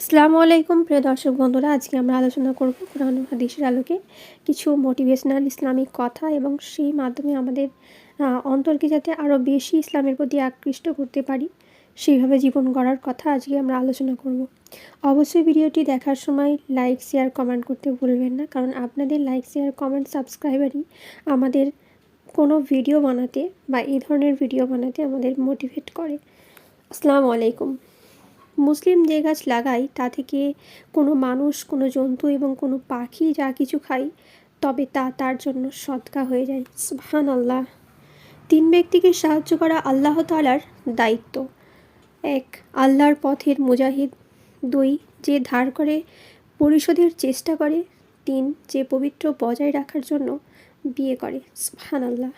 আসসালামু আলাইকুম, প্রিয় দর্শক বন্ধুরা, আজকে আমরা আলোচনা করব কোরআন হাদিসের আলোকে কিছু মোটিভেশনাল ইসলামিক কথা এবং সেই মাধ্যমে আমাদের অন্তরকে যাতে আরও বেশি ইসলামের প্রতি আকৃষ্ট করতে পারি, সেইভাবে জীবন গড়ার কথা আজকে আমরা আলোচনা করব। অবশ্যই ভিডিওটি দেখার সময় লাইক শেয়ার কমেন্ট করতে ভুলবেন না, কারণ আপনাদের লাইক শেয়ার কমেন্ট সাবস্ক্রাইবারই আমাদের কোনো ভিডিও বানাতে বা এই ধরনের ভিডিও বানাতে আমাদের মোটিভেট করে। আসসালামু আলাইকুম। মুসলিম যে গাছ লাগায় তা থেকে কোনো মানুষ, কোনো জন্তু এবং কোনো পাখি যা কিছু খায় তবে তা তার জন্য সৎকা হয়ে যায়। সুবহান আল্লাহ তিন ব্যক্তিকে সাহায্য করা আল্লাহ তালার দায়িত্ব। এক, আল্লাহর পথের মুজাহিদ। দুই, যে ধার করে, পরিশোধের চেষ্টা করে। তিন, যে পবিত্র বজায় রাখার জন্য বিয়ে করে। সুবহান আল্লাহ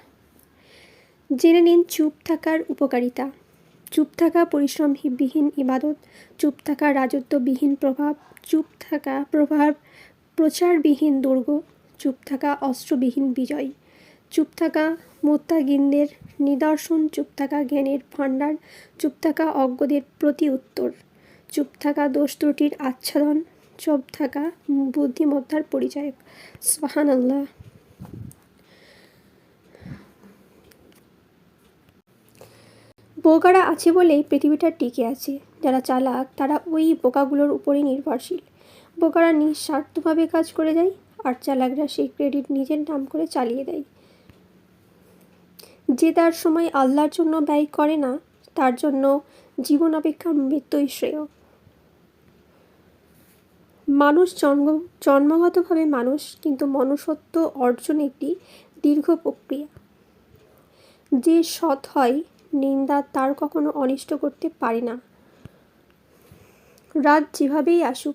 জেনে নিন, চুপ থাকার উপকারিতা। চুপ থাকা পরিশ্রমবিহীন ইবাদত, চুপ থাকা রাজত্ববিহীন প্রভাব, চুপ থাকা প্রভাব, প্রচারবিহীন দুর্গ, চুপ থাকা অস্ত্রবিহীন বিজয়, চুপ থাকা মোত্তাগিনদের নিদর্শন, চুপ থাকা জ্ঞানের ভাণ্ডার, চুপ থাকা অজ্ঞদের প্রতি উত্তর, চুপ থাকা দোষ ত্রুটির আচ্ছাদন, চুপ থাকা বুদ্ধিমত্তার পরিচয় সুবহান আল্লাহ বোকারা আছে বলেই পৃথিবীটা টিকে আছে। যারা চালাক, তারা ওই বোকাগুলোর উপরেই নির্ভরশীল। বোকারা নিঃস্বার্থভাবে কাজ করে যায়, আর চালাকরা সেই ক্রেডিট নিজের নাম করে চালিয়ে দেয়। যে তার সময় আল্লাহর জন্য ব্যয় করে না, তার জন্য জীবন অপেক্ষা মৃত্যুই শ্রেয়। মানুষ জন্ম, জন্মগতভাবে মানুষ, কিন্তু মনুষ্যত্ব অর্জন একটি দীর্ঘ প্রক্রিয়া। যে সৎ হয় নিন্দা তার কখনো অনিষ্ট করতে পারে না। রাত যেভাবেই আসুক,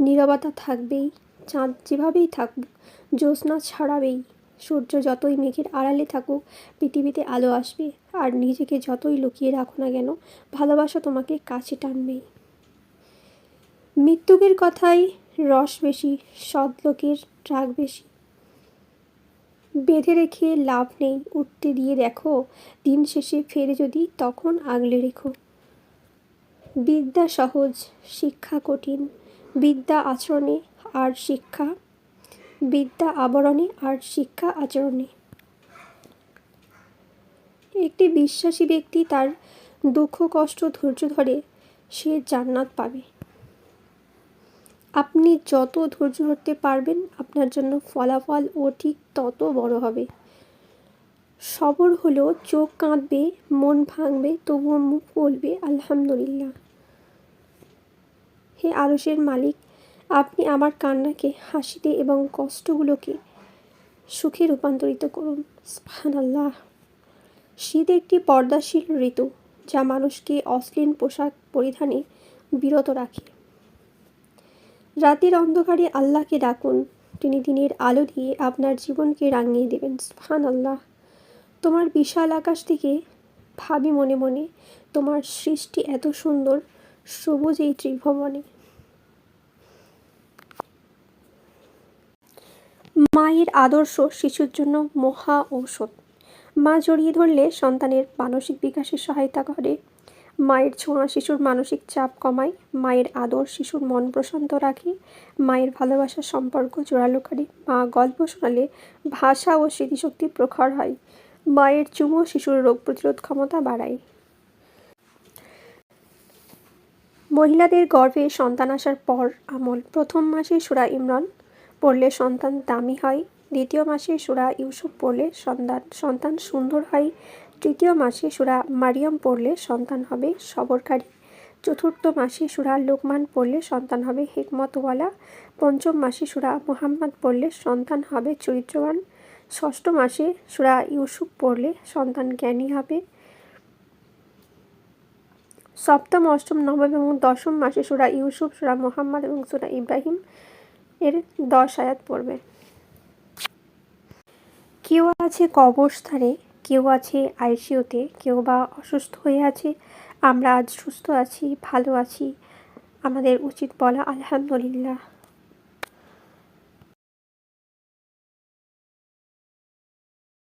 নীরবতা থাকবেই, চাঁদ যেভাবেই থাকুক, জ্যোৎস্না ছাড়াবেই। সূর্য যতই মেঘের আড়ালে থাকুক, পৃথিবীতে আলো আসবে, আর নিজেকে যতই লুকিয়ে রাখো না কেন, ভালোবাসা তোমাকে কাছে টানবেই। মৃত্যুকের কথাই রস বেশি সৎ লোকের রাগ বেশি। বেঁধে রেখে লাভ নেই। উঠতে দিয়ে দেখো, দিন শেষে ফেরে যদি তখন আগলে রেখো। বিদ্যা সহজ, শিক্ষা কঠিন। বিদ্যা আচরণে আর শিক্ষা, বিদ্যা আবরণে আর শিক্ষা আচরণে। একটি বিশ্বাসী ব্যক্তি তার দুঃখ কষ্ট ধৈর্য ধরে সে জান্নাত পাবে। আপনি যত ধৈর্য ধরতে পারবেন, আপনার জন্য ফলাফল ও ঠিক তত বড় হবে। সবর হলেও চোখ কাঁদবে মন ভাঙবে, তবুও মুখ বলবে, আলহামদুলিল্লাহ। হে আরসের মালিক, আপনি আমার কান্নাকে, হাসিতে এবং কষ্টগুলোকে সুখে রূপান্তরিত করুন। আল্লাহ শীত একটি পর্দাশীল ঋতু, যা মানুষকে অশ্লীল পোশাক পরিধানে বিরত রাখে। রাতের অন্ধকারে আল্লাহকে ডাকুন। তিনি দিনের আলো দিয়ে আপনার জীবনকে রাঙিয়ে দেবেন। সুবহান আল্লাহ তোমার বিশাল আকাশ থেকে ভাবি মনে মনে, তোমার সৃষ্টি এত সুন্দর, সবুজ এই ত্রিভুবনে। মায়ের আদর্শ শিশুর জন্য মহা ঔষধ। মা জড়িয়ে ধরলে সন্তানের মানসিক বিকাশে সহায়তা করে। মায়ের ছোঁয়া শিশুর মানসিক চাপ কমায় মায়ের আদর শিশুর মন প্রশান্ত রাখে, মায়ের ভালোবাসার সম্পর্ক জোরালো করে। মা গল্প শোনালে ভাষা ও স্মৃতিশক্তি প্রখর হয়, মায়ের চুমো শিশুর রোগ প্রতিরোধ ক্ষমতা বাড়ায়। মহিলাদের গর্ভে সন্তান আসার পর আমল, প্রথম মাসে সুরা ইমরান পড়লে সন্তান দামি হয়, দ্বিতীয় মাসে সুরা ইউসুফ পড়লে সন্তান সন্তান সুন্দর হয় তৃতীয় মাসে সুরা মারিয়াম পড়লে সন্তান হবে সবরকারী। চতুর্থ মাসে সুরা লোকমান পড়লে সন্তান হবে হেকমতওয়ালা। পঞ্চম মাসে সুরা মুহাম্মদ পড়লে সন্তান হবে চরিত্রবান। ষষ্ঠ মাসে সুরা ইউসুফ পড়লে সন্তান জ্ঞানী হবে। সপ্তম, অষ্টম, নবম এবং দশম মাসে সুরা ইউসুফ, সুরা মোহাম্মদ এবং সুরা ইব্রাহিম এর দশ আয়াত পড়বে। কেউ আছে কবরস্থানে কেউ আছে আইসিউতে কেউ বা অসুস্থ হয়ে আছে, আমরা আজ সুস্থ আছি, ভালো আছি। আমাদের উচিত বলা আলহামদুলিল্লাহ।